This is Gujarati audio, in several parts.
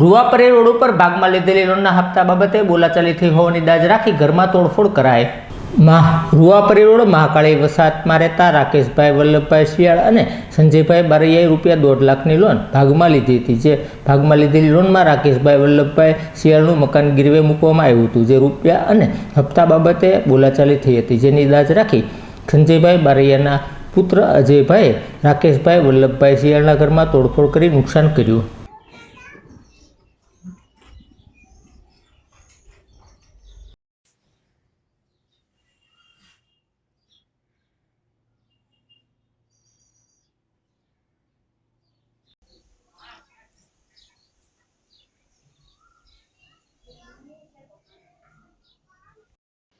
રૂવાપરે રોડ ઉપર ભાગમાં લીધેલી લોનના હપ્તા બાબતે બોલાચાલી થઈ હોવાની દાજ રાખી ઘરમાં તોડફોડ કરાયમાં, રૂવાપરી રોડ મહાકાળી વસાહતમાં રહેતા રાકેશભાઈ વલ્લભભાઈ શિયાળ અને સંજયભાઈ બારૈયાએ રૂપિયા દોઢ લાખની લોન ભાગમાં લીધી હતી, જે ભાગમાં લીધેલી લોનમાં રાકેશભાઈ વલ્લભભાઈ શિયાળનું મકાન ગીરવે મૂકવામાં આવ્યું હતું, જે રૂપિયા અને હપ્તા બાબતે બોલાચાલી થઈ હતી. જેની દાજ રાખી સંજયભાઈ બારૈયાના પુત્ર અજયભાઈએ રાકેશભાઈ વલ્લભભાઈ શિયાળના ઘરમાં તોડફોડ કરી નુકસાન કર્યું.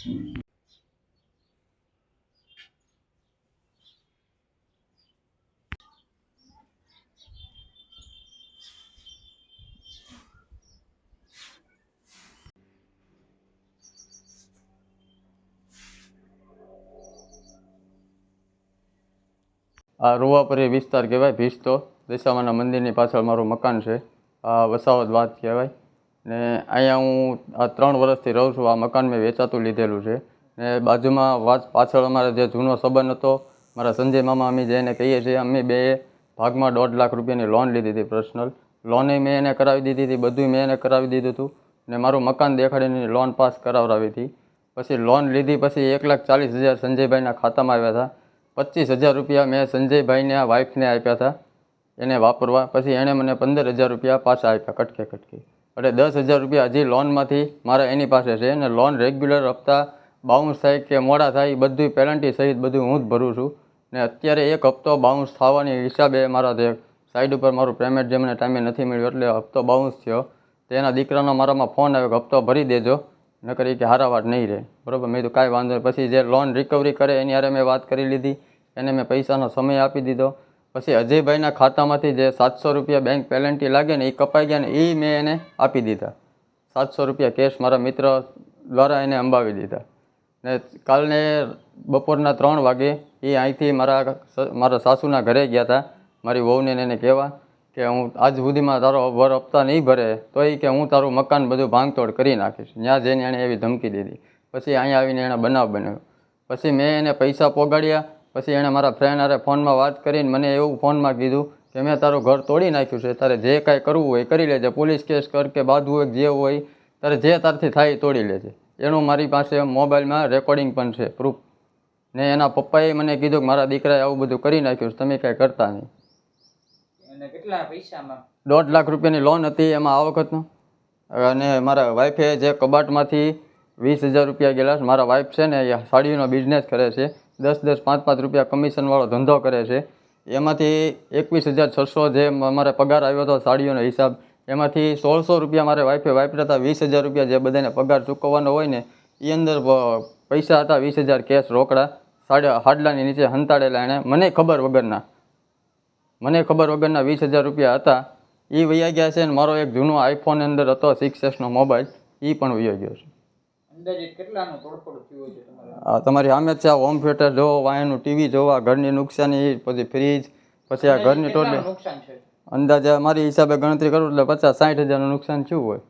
આ રૂવાપરી વિસ્તાર કહેવાય, ભીસ્તો. દશામાના મંદિરની પાછળ મારું મકાન છે. આ વસાવત વાત કહેવાય. ને અહીંયા હું આ ત્રણ વર્ષથી રહું છું, આ મકાન મેં વેચાતું લીધેલું છે. ને બાજુમાં વાત, પાછળ અમારે જે જૂનો સંબંધ હતો, મારા સંજય મામા અમે જેને કહીએ છીએ, અમે બે ભાગમાં દોઢ લાખ રૂપિયાની લોન લીધી હતી પર્સનલ લોને મેં એને કરાવી દીધી હતી, બધું મેં એને કરાવી દીધું હતું. ને મારું મકાન દેખાડીને લોન પાસ કરાવડાવી હતી. પછી લોન લીધી, પછી એક લાખ ચાલીસ હજાર સંજયભાઈના ખાતામાં આવ્યા હતા. પચીસ હજાર રૂપિયા મેં સંજયભાઈને વાઈફને આપ્યા હતા, એને વાપરવા. પછી એણે મને પંદર હજાર રૂપિયા પાછા આપ્યા કટકે કટકે એટલે દસ હજાર રૂપિયા હજી લોનમાંથી મારા એની પાસે છે અને લોન રેગ્યુલર હપ્તા બાઉન્સ થાય કે મોડા થાય, એ બધું પેનલ્ટી સહિત બધું હું જ ભરું છું. ને અત્યારે એક હપ્તો બાઉન્સ થવાની હિસાબે મારા જે સાઈડ ઉપર મારું પેમેન્ટ જે મને ટાઈમે નથી મળ્યું એટલે હપ્તો બાઉન્સ થયો. તેના દીકરાનો મારામાં ફોન આવ્યો કે હપ્તો ભરી દેજો, નકર એ કે હારાવાટ નહીં રહે. બરાબર? મેં તો કાંઈ વાંધો પછી જે લોન રિકવરી કરે એની હારે મેં વાત કરી લીધી. એને મેં પૈસાનો સમય આપી દીધો. પછી અજયભાઈના ખાતામાંથી જે સાતસો રૂપિયા બેંક પેલેન્ટી લાગે ને એ કપાઈ ગયા ને એ મેં એને આપી દીધા. સાતસો રૂપિયા કેશ મારા મિત્ર દ્વારા એને અંબાવી દીધા. ને કાલને બપોરના ત્રણ વાગે એ અહીંથી મારા મારા સાસુના ઘરે ગયા હતા મારી વહુને એને કહેવા કે હું આજ સુધીમાં તારો વર હપ્તા નહીં ભરે તો એ કે હું તારું મકાન બધું ભાંગતોડ કરી નાખીશ. ત્યાં જઈને એણે એવી ધમકી દીધી. પછી અહીંયા આવીને એણે બનાવ બન્યો. પછી મેં એને પૈસા પોગાડ્યા. પછી એણે મારા ફ્રેન્ડ હારે ફોનમાં વાત કરીને મને એવું ફોનમાં કીધું કે મેં તારું ઘર તોડી નાખ્યું છે તારે જે કાંઈ કરવું હોય કરી લેજે પોલીસ કેસ કર કે બાંધવું હોય જે હોય તારે જે તારથી થાય એ તોડી લેજે. એનું મારી પાસે મોબાઈલમાં રેકોર્ડિંગ પણ છે પ્રૂફ ને એના પપ્પાએ મને કીધું કે મારા દીકરાએ આવું બધું કરી નાખ્યું છે તમે કાંઈ કરતા નહીં. કેટલા પૈસામાં? દોઢ લાખ રૂપિયાની લોન હતી એમાં આ વખતનું. અને મારા વાઈફે જે કબાટમાંથી વીસ હજાર રૂપિયા ગયેલા છે મારા વાઈફ છે ને એ સાડીનો બિઝનેસ કરે છે. દસ દસ પાંચ પાંચ રૂપિયા કમિશનવાળો ધંધો કરે છે. એમાંથી એકવીસ હજાર છસો જે મારે પગાર આવ્યો હતો સાડીઓનો હિસાબ, એમાંથી સોળસો રૂપિયા મારે વાઈફે વાપર્યા હતા. વીસ હજાર રૂપિયા જે બધાને પગાર ચૂકવવાનો હોય ને એ અંદર પૈસા હતા વીસ હજાર કેશ રોકડા, સાડા હાડલાની નીચે હંતાડેલા એણે મને ખબર વગરના, મને ખબર વગરના વીસ હજાર રૂપિયા હતા. એ વૈયા ગયા છે ને, મારો એક જૂનો આઈફોન અંદર હતો સિક્સ એસનો મોબાઈલ એ પણ વૈયા ગયો છે. તમારે? સામે છે આ હોમ થિયેટર જોવો વાયનું ટીવી જોવા ઘરની નુકસાની પછી ફ્રીજ પછી આ ઘરની ટોટલી નુકસાન અંદાજે મારી હિસાબે ગણતરી કરું એટલે પચાસ સાઠ હજારનું નુકસાન થયું હોય.